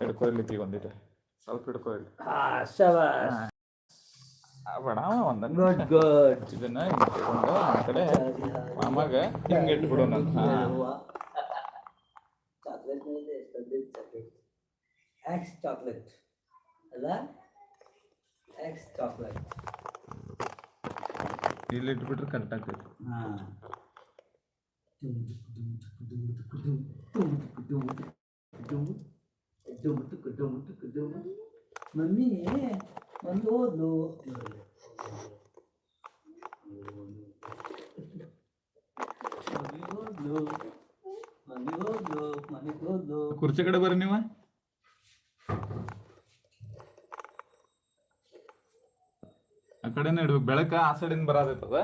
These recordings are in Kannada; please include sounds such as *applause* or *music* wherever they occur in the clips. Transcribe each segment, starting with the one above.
ಹಿಡ್ಕೊ ಇಲ್ಲಿ ಈಗ ಒಂದಿಟ್ಟು ಸ್ವಲ್ಪ ಹಿಡ್ಕೊ ಇಲ್ಲಿ. ಹಾ ಶಬಾಷ್ ಆ, ಬೇಡ ಒಂದನ್ನು ಗುಡ್ ಗುಡ್ ಇದನ್ನ ಇಟ್ಕೊಂಡು ಆ ಕಡೆ ಮಾಮಾಗ ಹಿಂಗೆ ಇಟ್ಬಿಡೋಣ. ಚಾಕ್ಲೇಟ್ ಮೇಲೆ ಚಾಕ್ಲೇಟ್. ಎಕ್ಸ್ ಚಾಕ್ಲೇಟ್ ಅಲ್ಲ? ಎಕ್ಸ್ ಚಾಕ್ಲೇಟ್ ಇಲ್ಲಿ ಇಟ್ಬಿಟ್ರೆ ಕರೆಕ್ಟ್ ಆಗ್ತೈತಿ. ಹಾಂ. ಮಮ್ಮಿ ಒಂದು ಓದ್ಲು ಮಮ್ಮಿ ಓದ್ಲು ಓದ್ಲು. ಕುರ್ಚಿ ಕಡೆ ಬರ್ರಿ ನೀವ. ಆ ಕಡೆನೇ ಇಡ್ಬೇಕು. ಬೆಳಕ ಆ ಸೈಡಿಂದ ಬರೋದೈತದ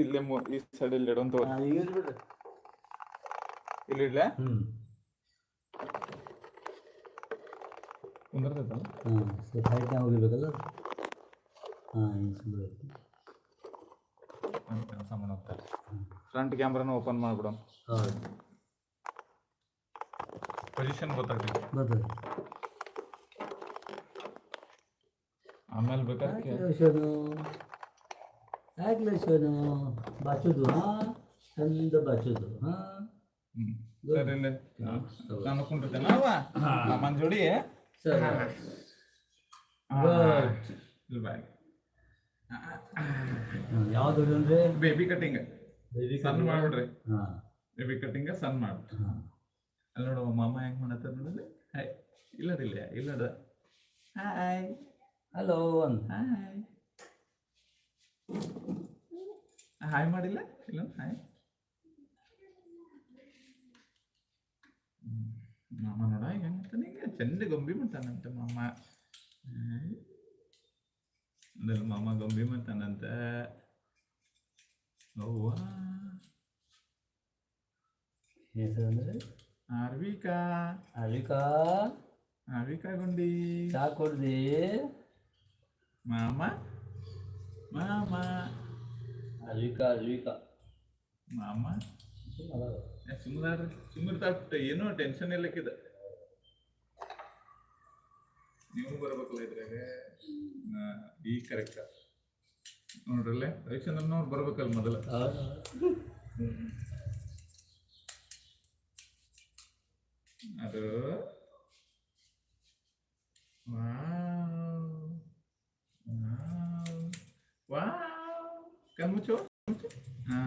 ಇಲ್ಲಿ ಈ ಸೈಡ್ ಇಲ್ಲಿ ಇಡೋಂತ ಇಲ್ಲಿ ಇಡ್ಲೆ? ಹಾಂ ಸ್ವಲ್ಪ ಹೈಟ್ನಾಗ ಹೋಗಿರ್ಬೇಕಲ್ಲ ಹಾಂ ಹಿಂಗೆ ಸುಂದರ ಕೆಲಸ ಮಾಡೋಗ್ತಾರೆ ಫ್ರಂಟ್ ಕ್ಯಾಮ್ರಾನ ಓಪನ್ ಮಾಡ್ಬಿಡೋಣ. ಹೌದು. ಪೊಸಿಷನ್ ಗೊತ್ತಾಗ್ತದೆ ಬರ್ತದೆ ಆಮೇಲೆ ಬೇಕಾದ್ರೆ ಯಾಕೆ ಯಾಕೆ ಶೋನು ಬಾಚೋದು ಹಾಂ? ಚಂದ ಬಾಚೋದು ಹಾಂ? ಹ್ಮ್ ಸರಿ ನಾನು ಕುಂಡಿರ್ತೇನೆ ಅವ ಸರಿ. ಇಲ್ಲಿ ಬಾಯ್ ಯಾವ್ದು ಅಂದರೆ? ಬೇಬಿ ಕಟಿಂಗ್ ಬೇಬಿ ಸನ್ ಮಾಡ್ಬಿಡ್ರಿ. ಹಾಂ. ಬೇಬಿ ಕಟಿಂಗ್ ಸಣ್ಣ ಮಾಡ್ಬಿಟ್ರಿ ಹಾಂ. ಅಲ್ಲಿ ನೋಡುವ ಮಾಮ ಹೆಂಗ್ ಮಾಡತ್ತ ನೋಡಿದ್ರೆ ಹಾಯ್ ಇಲ್ಲದಿಲ್ಲ ಇಲ್ಲದ. ಹಾಯ್ ಹಲೋ ಅಂತ ಹಾಯ್ ಹಾಯ್ ಮಾಡಿಲ್ಲ? ಇಲ್ಲ ಹಾಯ್. ಮಾಮ ನೋಡ ಹೆಂಗ್ ಮಾಡ್ತಾನೆ? ಚಂದ ಗೊಂಬಿ ಮಾಡ್ತಾನಂತ ಮಾಮ. ಅಂದ್ರೆ ಮಾಮ ಗೊಂಬಿ ಮಾಡ್ತಾನಂತ. ಅವ್ವ. ಹೆಸರು ಅಂದ್ರೆ ಅರ್ವಿಕಾ? ಅರಿಕಾ ಅರ್ವಿಕಾ ಗುಂಡಿ. ಚಾ ಕೊಡ್ದಿ? ಮಾಮ. ಮಾಮ. ಅರ್ವಿಕಾ ಅರ್ವಿಕಾ. ಮಾಮ. ಸುಮ್ಮನೆ ಸುಮ್ಮನೆ ಏನೋ ಟೆನ್ಷನ್ ಇಲ್ಲಕ್ಕಿದ ನೀವು ಬರ್ಬೇಕಲ್ಲ ಇದ್ರಾಗ? ಈ ಕರೆಕ್ಟ್ ನೋಡ್ರಲ್ಲೇ? ರವಿಚಂದ್ರನವ್ರು ಬರ್ಬೇಕಲ್ಲ ಮೊದಲ. ಅದು ಕಣ್ಮುಚ್ಚು ಕಣ್ಮುಚ್ಚು? ಹಾ.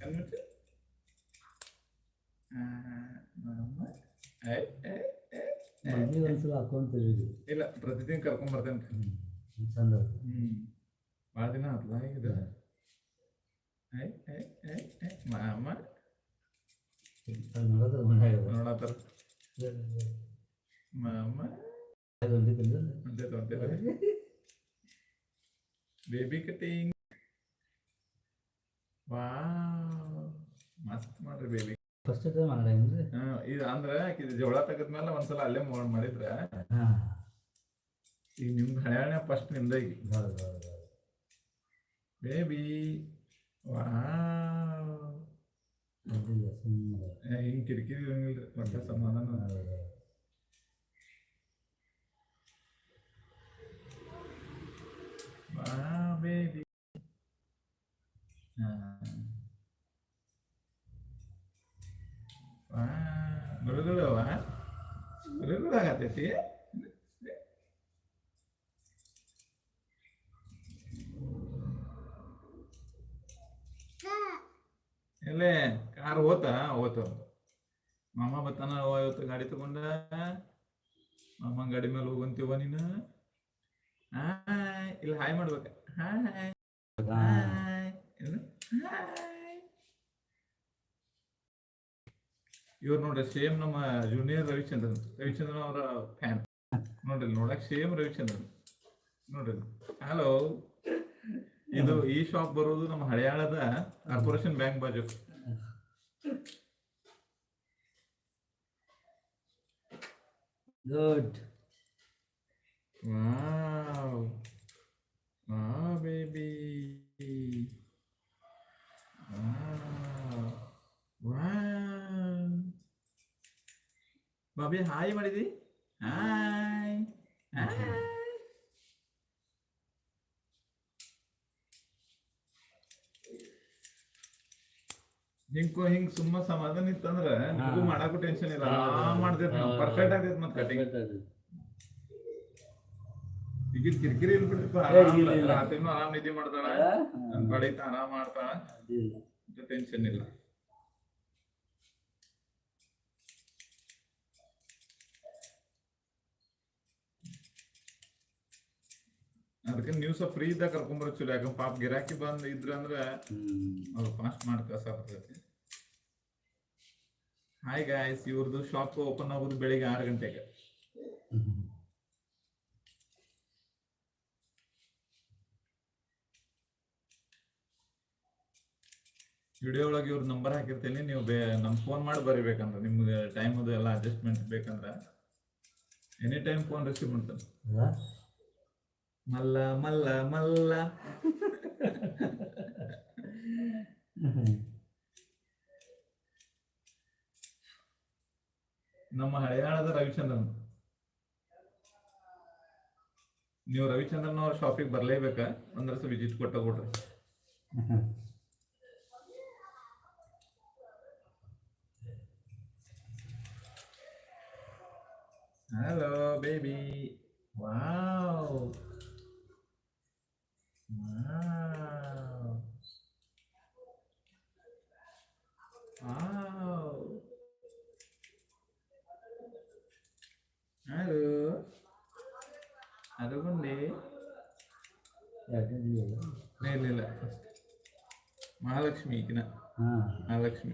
ಕಣ್ಮುಚ್ಚು? ಹಾ ಮಾಮ ಐ ಐ ಐ ಐ. ಮಮ್ಮಿ ಒಂದ್ಸಲ ಹಾಕೊಂತೀವಿ ಇಲ್ಲ ಪ್ರತಿದಿನ ಕರ್ಕೊಂಡ್ ಬರ್ತೇನೆ ಚಂದ ಹ್ಮ್ ಭಾಳ ದಿನ ಆತ್ಲ ಇದು ಐ ಐ ಐ ಐ ಮಾಮ ನೋಡೋದು ಮನ್ಯಾಗ ನೋಡತ್ತಾರ ಮಾಮ ಒಂದಿಲ್ಲ ಹೊಂಟೈತೆ ಹೊಂಟೈತೆ ಬೇಬಿ ಕಟಿಂಗ್ ವಾವ್ ಮಸ್ತ್ ಮಾಡ್ರಿ ಬೇಬಿ ಮಾಡಂಗ್ರಿ ಹಾ ಇದು ಅಂದ್ರೆ ಇದು ಜೋಳ ತೆಗದ್ಮೇಲೆ ಒಂದ್ಸಲ ಅಲ್ಲೇ ಮಾಡಿದ್ರೆ ಮಾಡಿದ್ರ ಹಾಂ. ಈಗ ನಿಮ್ದು ಹಳ್ಯಾಣ ಫಸ್ಟ್ ನಿಮ್ದ ಈಗ. ಬೇಬಿ ಹಿಂಗ್ ಕಿರಿಕಿರಿ ಇರಂಗಿಲ್ರಿ ಮತ್ತೆ ಸಮಾಧಾನ. ಗುರುಗುಳವ ಗುರುಗುಳ ಆಗತೈತಿ ಎಲ್ಲೇ ಕಾರ್ ಹೋತ ಹೋತ ಮಾಮ ಬತ್ತಾನ ಇವತ್ತು ಗಾಡಿ ತಗೊಂಡ? ಮಾಮ ಗಾಡಿ ಮೇಲೆ ಹೋಗಂತೀವ ನೀನು? ಹಾಯ್ ಇಲ್ಲ ಹಾಯ್ ಮಾಡ್ಬೇಕ. ಹಾಯ್. ಹಾಯ್? ಹಾಯ್. ಇವ್ರು ನೋಡ್ರಿ ಸೇಮ್ ನಮ್ಮ ಜೂನಿಯರ್ ರವಿಚಂದ್ರನ್. ರವಿಚಂದ್ರನ್ ಅವರ ಫ್ಯಾನ್ ನೋಡ್ರಿ ನೋಡಕ್ ಸೇಮ್ ರವಿಚಂದ್ರನ್. ನೋಡ್ರಿ. ಹಲೋ ಇದು ಈ ಶಾಪ್ ಬರೋದು ನಮ್ಮ ಹಳೆಯಾಳದ ಕಾರ್ಪೊರೇಷನ್ ಬ್ಯಾಂಕ್ ಬಾಜು. ಗುಡ್ ವಾವ್ ಆ ಬೇಬಿ ಆ ವಾವ್ ಬಾಬಿ ಹಾಯ್ ಮಾಡಿದಿ? ಹಾಯ್. ಹಿಂಕೋ ಹಿಂಗ್ ಹಿಂಗ್ ಸುಮ್ಮ ಸಮಾಧಾನ ಇತ್ತಂದ್ರ ನಿಮಗೂ ಮಾಡಾಕು ಟೆನ್ಷನ್ ಇಲ್ಲ. ಆರಾಮ್ ಮಾಡ್ತೈತಿ ನಾವು ಪರ್ಫೆಕ್ಟ್ ಆಗ್ತೈತ್ ಮತ್ ಕಟಿಂಗ್ ಈಗ ಕಿರಿಕಿರಿ ಇಲ್ಲ. ರಾತ್ರಿನೂ ಆರಾಮ್ ನಿದ್ದೆ ಮಾಡ್ತಾಳ. ನನ್ ಆರಾಮ್ ಮಾಡ್ತಾಳ. ಟೆನ್ಷನ್ ಇಲ್ಲ. ಅದಕ್ಕೆ ನೀವು ಸ್ವಲ್ಪ ಫ್ರೀ ಇದ್ದಾಗ ಕರ್ಕೊಂಬರ ಚಲೋ. ಯಾಕಂದ್ರೆ ಪಾಪ ಗಿರಾಕಿ ಬಂದ್ ಇದ್ರ ಅಂದ್ರೆ ಅವ್ರು ಫಾಸ್ಟ್ ಮಾಡಿ ಕಸ ಬರ್ತೈತಿ ಹಾಯ್ ಗಾಯ್ಸ್ ಇವ್ರದ್ದು ಶಾಪ್ ಓಪನ್ ಆಗೋದು ಬೆಳಿಗ್ಗೆ ಆರು ಗಂಟೆಗೆ. ವಿಡಿಯೋ ಒಳಗೆ ಇವ್ರ ನಂಬರ್ ಹಾಕಿರ್ತೀನಿ. ನೀವು ಬೇ ನಮ್ ಫೋನ್ ಮಾಡಿ ಬರಿಬೇಕಂದ್ರೆ ನಿಮ್ಗೆ ಟೈಮ್ ಅದು ಎಲ್ಲ ಅಡ್ಜಸ್ಟ್ಮೆಂಟ್ ಬೇಕಂದ್ರೆ. ಎನಿ ಟೈಮ್ ಫೋನ್ ರಿಸೀವ್ ಮಾಡ್ತಾನೆ ಮಲ್ಲ ಮಲ್ಲ ಮಲ್ಲ. ನಮ್ಮ ಹಳೆಯಾಳದ ರವಿಚಂದ್ರನ್. ನೀವು ರವಿಚಂದ್ರನ್ ಅವ್ರ ಶಾಪಿಗೆ ಬರ್ಲೇಬೇಕ? ಅಂದ್ರೆ ವರ್ಷ ವಿಜಿಟ್ ಕೊಟ್ಟ ಕೊಡ್ರಿ. ಹಲೋ ಬೇಬಿ ವಾವ್ ಹಲೋ ಅದು ಗುಂಡಿ ಇಲ್ಲ ಇಲ್ಲ ಮಹಾಲಕ್ಷ್ಮಿ ಈಗಿನ ಮಹಾಲಕ್ಷ್ಮಿ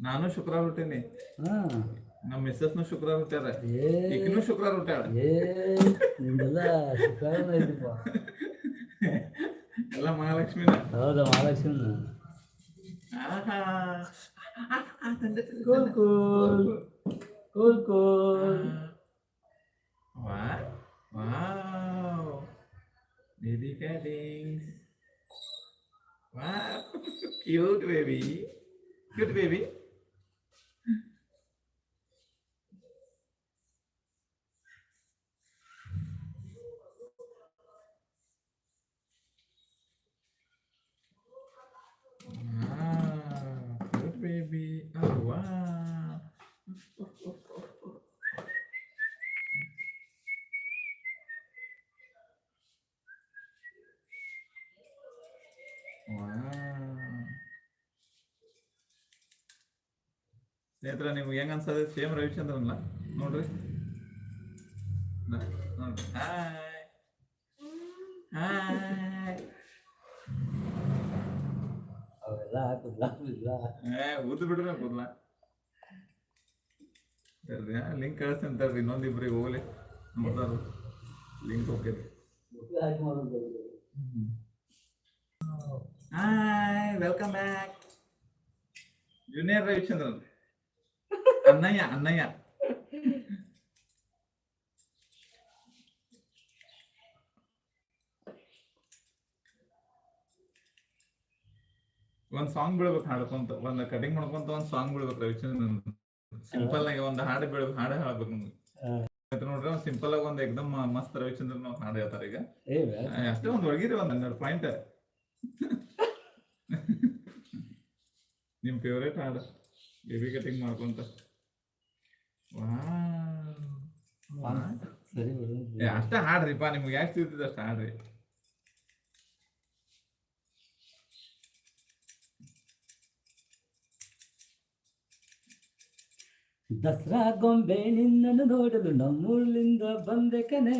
ನಾನು ಶುಕ್ರವಾರ ಹುಟ್ಟೀನಿ ನಮ್ಮ ಮಿಸ್ಸಸ್ನು ಶುಕ್ರವಾರ ಹುಟ್ಟ್ಯಾರ ಈಗಿನೂ ಶುಕ್ರವಾರ ಹುಟ್ಟ್ಯಾಳ ನಿಮ್ದೆಲ್ಲ ಶುಕ್ರವಾರ ಇದೀಪ ಎಲ್ಲ ಮಹಾಲಕ್ಷ್ಮಿನ ಹೌದಾ ಮಹಾಲಕ್ಷ್ಮಿ ಆಹಾ cool cool cool cool Wow. Wow. Baby cuttings. Wow. *laughs* Cute baby. Cute baby. Wow. Cute baby. Oh wow. ಸ್ನೇಹಿತರೆ ನಿಮ್ಗೆ ಹೆಂಗ ಅನ್ಸದೆ? ಸೇಮ್ ರವಿಚಂದ್ರನ್ಲ? ನೋಡ್ರಿ. ನೋಡ್ರಿ. ಹಾಯ್ ಹಾಯ್ ಅವೆಲ್ಲ ಉದ್ದು ಬಿಡ್ರಿ ಕೂದ್ಲ ಲಿಂಕ್ ಕಳಿಸ್ತೀನಿ ತರ್ರಿ ಇನ್ನೊಂದು ಇಬ್ರಿಗೆ ಹೋಗ್ಲಿ ನೋಡ್ತಾರ link okay hi welcome back junior Ravichandran ಅಣ್ಣಯ್ಯ అన్నయ్య ಒಂದ್ ಸಾಂಗ್ ಬಿಡ್ಬೇಕು ಹಾಡ್ಕೊಂತ ಒಂದ್ ಕಟಿಂಗ್ ಮಾಡ್ಕೊಂತ ಒಂದ್ ಸಾಂಗ್ ಬಿಡ್ಬೇಕು ರವಿಚಂದ್ರನ್. ಸಿಂಪಲ್ ಆಗಿ ಒಂದ್ ಹಾಡು ಬಿಡ್ಬೇಕು ಹಾಡು ಹಾಡ್ಬೇಕು ನೋಡ್ರಿ ಒಂದ್ ಸಿಂಪಲ್ ಆಗಿ ಒಂದ್ ಎಕ್ದಮ್ ಮಸ್ತ್ ರವಿಚಂದ್ರನ್ ಅವ್ರ್ ಹಾಡು ಹೇಳ್ತಾರ ಈಗ. ಅಷ್ಟೇ ಒಂದ್ ಒಳಗಿರಿ ಒಂದ್ ಹನ್ನೆರಡು ಪಾಯಿಂಟ್ *laughs* ನಿಮ್ ಫೇವ್ರೇಟ್ ಹಾಡು ಬೇಬಿ ಕಟಿಂಗ್ ಮಾಡ್ಕೊಂತ. ಸರಿ ಅಷ್ಟೇ ಹಾಡ್ರಿಪ್ಪ ನಿಮ್ಗೆ ಯಾಕೆ ಸಿಗ್ತದ ಅಷ್ಟ ಹಾಡ್ರಿ. ದಸರಾ ಗೊಂಬೆ ನಿನ್ನನ್ನು ನೋಡಲು ನಮ್ಮೂರಿನಿಂದ ಬಂದೆ ಕನೆ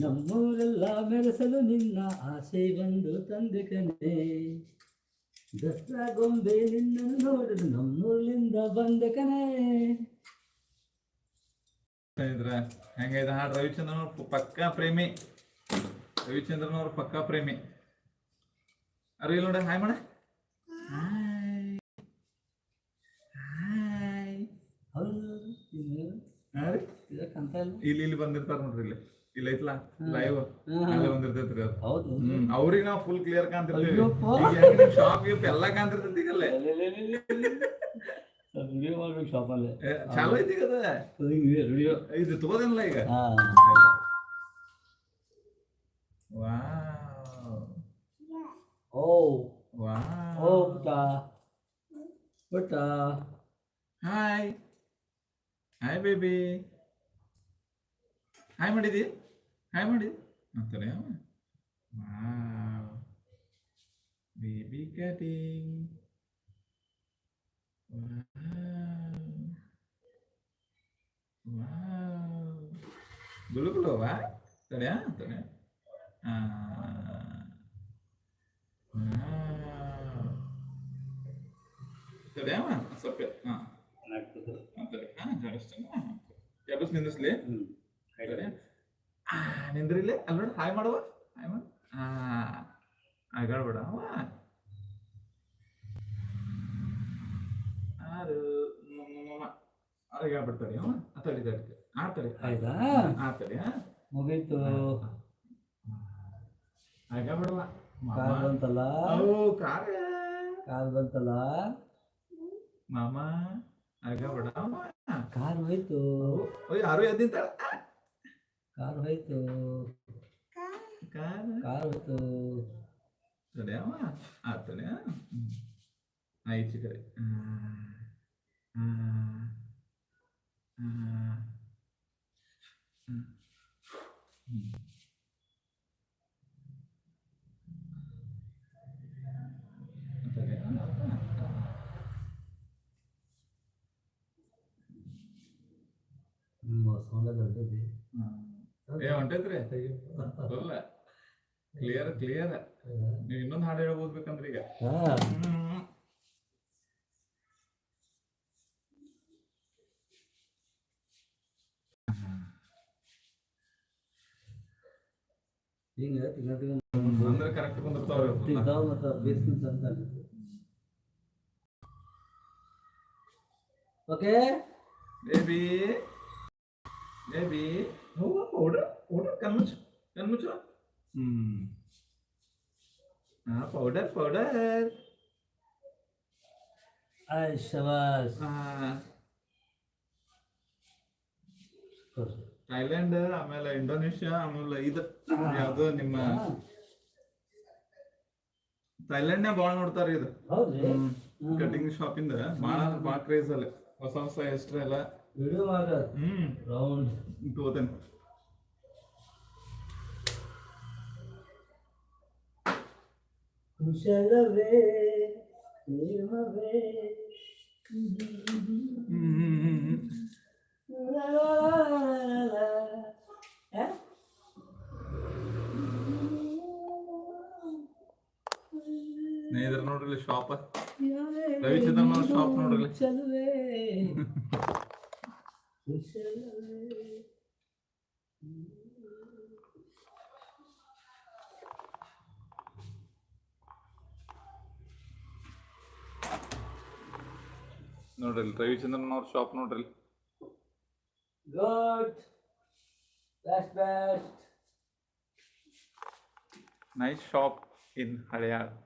ನಮ್ಮೂರೆಲ್ಲ ಮೆರೆಸಲು ನಿನ್ನ ಆಸೆ ಬಂದು ತಂದೆ ಕನೆ ದಸರಾ ಗೊಂಬೆ ನಿನ್ನನ್ನು ನೋಡಲು ನಮ್ಮೂರಿನಿಂದ ಬಂದೆ ಕನೆ ಇದ್ರ ಹೆಂಗೈದ ಹಾಡು ರವಿಚಂದ್ರನ್ ಅವ್ರ ಪಕ್ಕಾ ಪ್ರೇಮಿ. ರವಿಚಂದ್ರನ್ ಅವ್ರ ಪಕ್ಕಾ ಪ್ರೇಮಿ. ಅರೆ ಇಲ್ಲ ನೋಡ ಹಾಯ್ ಮಾಡ. ಇಲ್ಲ ಇಲ್ಲಿ ಬಂದಿರ್ತಾರ ನೋಡ್ರಿ ಇಲ್ಲಿ. ಇಲ್ಲ ಐತ್ಲಾ? ಲೈವ್ ಅಲ್ಲಿ ಅಲ್ಲೇ ಬಂದಿರ್ತೈತ್ರಿ ಅದು. ಹೌದು. ಹ್ಮ್ ಅವ್ರಿಗೆ ನಾವು ಫುಲ್ ಕ್ಲಿಯರ್ ಕಾಣ್ತಿರ್ತೀವಿ. ಶಾಪ್ ಗೀಪ್ ಎಲ್ಲಾ ಕಾಣ್ತಿರ್ತೈತಿ ಈಗಲ್ಲೇ? ವಿಡಿಯೋ ಮಾಡ್ಬೇಕು ಶಾಪಲ್ಲಿ ಏ, ಚಾಲು ಐತಿ ಈಗ ಅದ ವಿಡಿಯೋ ಇದು ತಗೋದೇನಲ್ಲ ಈಗ ಹಾಂ ವಾವ್ ಓ ಓ ವಾವ್ ಪುಟ್ಟ ಪುಟ್ಟ ಹಾಯ್ ಹಾಯ್ ಬೇಬಿ ಹಾಯ್ ಮಾಡಿದಿ ಹಾಯ್ ಮಾಡಿ ಅಂತಾನೆ ವಾವ್ ಬೇಬಿ ಕಟಿಂಗ್ ವಾವ್ ಗುಲು ಗುಲು ವಾ ತಡೆಯಾ ತಡೆ ತಡೆಯವ ಸ್ವಲ್ಪ ಹಾಂ ಅಂತಾರೆ ಹಾಂ ಜಾಡಿಸ್ತಾನೆ ಎಬ್ಬಸ್ ನಿಂದಿಸ್ಲಿ ಹ್ಞೂ ಸರಿ ಆ ನಿಂದ್ರಿಲ್ಲಿ ಅಲ್ಲಿ ನೋಡಿ ಹಾಯ್ ಮಾಡುವ ಹಾಯ್ ಮಾಡು ಹಾ ಆಗಾಡ್ಬೇಡ ಅವ ಆರು ಆಗಾಡ್ಬಿಡ್ತಾರೆ ಅವ ತಡಿ ತಡಿ ಆ ತಡಿ ಆಯ್ತಾ? ಆ ತಡಿ ಹಾ? ಮುಗೀತು. ಆಗಾಡ್ಬಿಡವ ಕಾರ್ ಬಂತಲ್ಲ? ಓ ಕಾರ ಕಾರ್ ಬಂತಲ್ಲ? ಮಾಮ ಆಗಾಡ್ಬೇಡ ಕಾರ್ ಹೋಯ್ತು. ಓಯ್ ಯಾರು ಎದ್ದಿಂತಾಳ ಕಾರ್ ಹೋಯ್ತು. ಕಾರ ಕಾರ್ ಹೋಯ್ತು. ತಡೆ ಆ ಈಚೆ ಕಡೆ ಆ, ಆ. ಹ್ಞೂ ಸೌಂಡ ಹೊಂಟೈತ್ರಿ ಕ್ಲಿಯರ್ ಕ್ಲಿಯರ್ ನೀವು ಇನ್ನೊಂದು ಹಾಡು ಹೇಳ್ಬೋದ್ಬೇಕಂದ್ರೆ ಈಗ ಹಿಂಗೆ ತಿಂಗ ತಿಂಗ ಅಂದ್ರೆ ಕರೆಕ್ಟ್ ಕುಂದಿರ್ತಾವ್ರಿ ಅವ್ರು. ತಿಂತಾವ ಮತ್ತು ಬೇಸ್ಕಿನ್ ಅಂತ ಓಕೆ ಬೇಬಿ ಬೇಬಿ ಹೂವ ಪೌಡರ್ ಪೌಡರ್ ಕಣ್ಮುಚ್ಚು ಕಣ್ಮುಚ್ಚು. ಹ್ಮ್. ಹಾ ಪೌಡರ್ ಪೌಡರ್ ಆಯ್ ಶಬಾಸ್ ಥೈಲ್ಯಾಂಡ್ ಆಮೇಲೆ ಇಂಡೋನೇಷ್ಯಾ ಆಮೇಲೆ ಇದು ಯಾವ್ದು ನಿಮ್ಮ ಥೈಲ್ಯಾಂಡ್ ಭಾಳ ನೋಡ್ತಾರ ಇದು. ಕಟಿಂಗ್ ಶಾಪ್ ಇಂದ ಬಾಳ ಭಾಳ ಕ್ರೇಜ್ ಅಲ್ಲಿ. ಹೊಸ ಹೊಸ ಹೆಸ್ರು ಎಲ್ಲ. ವಿಡಿಯೋ ಮಾಡ ಹ್ಮ್. ರೌಂಡ್. ತಗೋತೇನೆ ಕುಶಲವೇ ಪ್ರೇಮವೇ. ಹ್ಮ್ ಹ್ಮ್ ಹ್ಮ್. ಹ್ಮ್ ಲಾ, ಲಾ, ಲಾ, ಲಾ, ಲಾ. ಹ? ಸ್ನೇಹಿತರು ನೋಡ್ರಿ ಶಾಪ್ ರವಿಚಂದ್ರನ್ ಅವ್ರ ಶಾಪ್ ನೋಡ್ರಿ ಕುಶಲವೇ ಕುಶಲವೇ ನೋಡ್ರಿ ರವಿಚಂದ್ರನ್ ಅವ್ರ ಶಾಪ್ ನೋಡ್ರಿ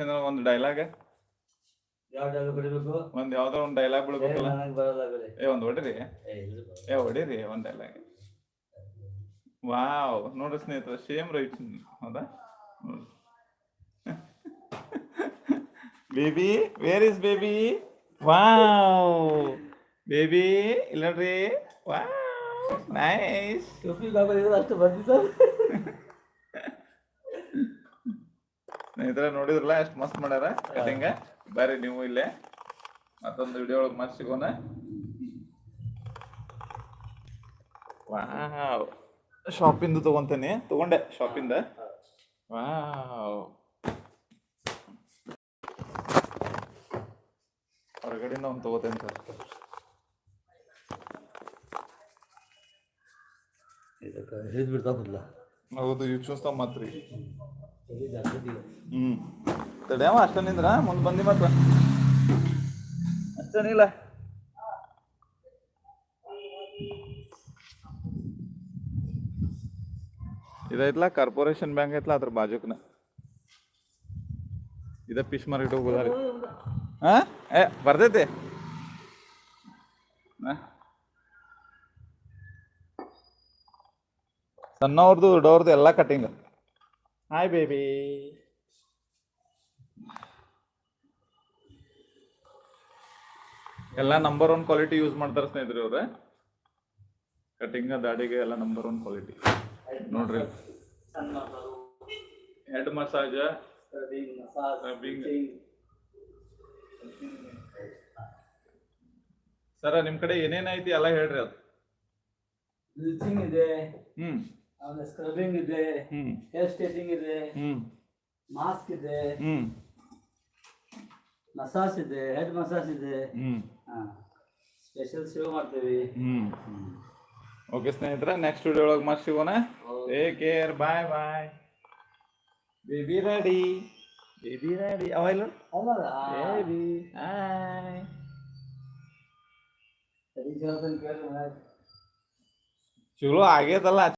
ರವಿಚಂದ್ರನ್ ಒಂದು ಡೈಲಾಗ್ ಯಾವ ಡೈಲಾಗ್ ಬರೀಬೇಕು? ಒಂದ್ ಯಾವ್ದೋ ಒಂದು ಡೈಲಾಗ್ ಬಿಡ್ಬೇಕಲ್ಲ ನನಗ್ ಏ ಒಂದ್ ಹೊಡಿರಿ. ಏ, ಇಲ್ಲ ಏ ಹೊಡೀರಿ ಒಂದ್ ಡೈಲಾಗ್ ವಾವ್ *laughs* ನೋಡ್ರಿ ಸ್ನೇಹಿತರೆ ಸೇಮ್ ರೈಟ್ ಹೌದಾ? Baby where is baby wow baby ಇಲ್ಲ ನೋಡ್ರಿ. ವಾವ್ ನೈಸ್ ಟೋಪಿ ಅಷ್ಟು ಬರ್ತಿತ್ತು *laughs* ಸ್ನೇಹಿತರ ನೋಡಿದ್ರಲ್ಲ ಎಷ್ಟು ಮಸ್ತ್ ಮಾಡ್ಯಾರ ಕಟಿಂಗ್ ಬರ್ರಿ ನೀವು ಇಲ್ಲೇ. ಮತ್ತೊಂದು ವಿಡಿಯೋ ಒಳಗೆ ಮತ್ತೆ ಸಿಗೋಣ. ವಾವ್. ಶಾಪಿಂದು ತಗೊಂತೇನೆ. ತಗೊಂಡೆ ಶಾಪಿಂದ ವಾವ್. ಹೊರಗಡೆಯಿಂದ ಒಂದು ತಗೋತೇನೆ ಸರ್. ಇದಕ್ಕೆ ಹಿಡಿದು ಬಿಡ್ತಾ ಹೌದು ಇವ್ ಚೂಸ್ತಾವ ಮಾತ್ರಿ ಹ್ಮ್. ತಡ್ಯಾವ ಅಷ್ಟ ನಿಂದ್ರ ಮುಂದ್ ಬಂದಿ ಮಾತ್ರ ಅಷ್ಟೇನಿಲ್ಲ ಇದೈತ್ಲ ಕಾರ್ಪೊರೇಷನ್ ಬ್ಯಾಂಕ್ ಐತ್ಲ ಅದ್ರ ಬಾಜುಕ್ನ. ಇದ ಪಿಶ್ ಮಾರ್ಕೆಟ್ ಹೋಗೋದಾರಿ. ಹಾ? ಏ ಬರ್ತೈತಿ ಹಾ? ಸಣ್ಣವ್ರದ್ದು ದೊಡ್ಡವ್ರದ್ದು ಎಲ್ಲ ಕಟಿಂಗ್ ಹಾಯ್ ಬೇಬಿ ಎಲ್ಲ ನಂಬರ್ ಒನ್ ಕ್ವಾಲಿಟಿ ಯೂಸ್ ಮಾಡ್ತಾರೆ ಸ್ನೇಹಿತರೆ ಅವ್ರೆ. ಕಟಿಂಗ್ ದಾಡಿಗೆ ಎಲ್ಲ ನಂಬರ್ ಒನ್ ಕ್ವಾಲಿಟಿ ನೋಡ್ರಿ. ಹೆಡ್ ಮಸಾಜ್ ಸರ್ ಸರ ನಿಮ್ ಕಡೆ ಏನೇನ್ ಐತಿ? ಎಲ್ಲ ಹೇಳ್ರಿ ಅದು. ಬ್ಲೀಚಿಂಗ್ ಇದೆ. ಹ್ಮ್. ಆಮೇಲೆ ಸ್ಕ್ರಬಿಂಗ್ ಇದೆ ಹ್ಮ್. ಹೇರ್ ಸ್ಟೇಟಿಂಗ್ ಇದೆ ಹ್ಮ್. ಮಾಸ್ಕ್ ಇದೆ ಹ್ಮ್. ಮಸಾಜ್ ಇದೆ ಹೆಡ್ ಮಸಾಜ್ ಇದೆ. ಹ್ಮ್. ಸ್ಪೆಷಲ್ ಸೇವ್ ಮಾಡ್ತೀವಿ. ಹ್ಮ್. ಓಕೆ ಸ್ನೇಹಿತರೆ ನೆಕ್ಸ್ಟ್ ವಿಡಿಯೋ ಒಳಗೆ ಮತ್ತೆ ಸಿಗೋಣ take care bye bye baby ready baby ready ಅವ ಇಲ್ಲ? ಬೇಬಿ ಹಾಯ್ ಸರಿ ಚಲೋ ಆಗೇತಲ್ಲ.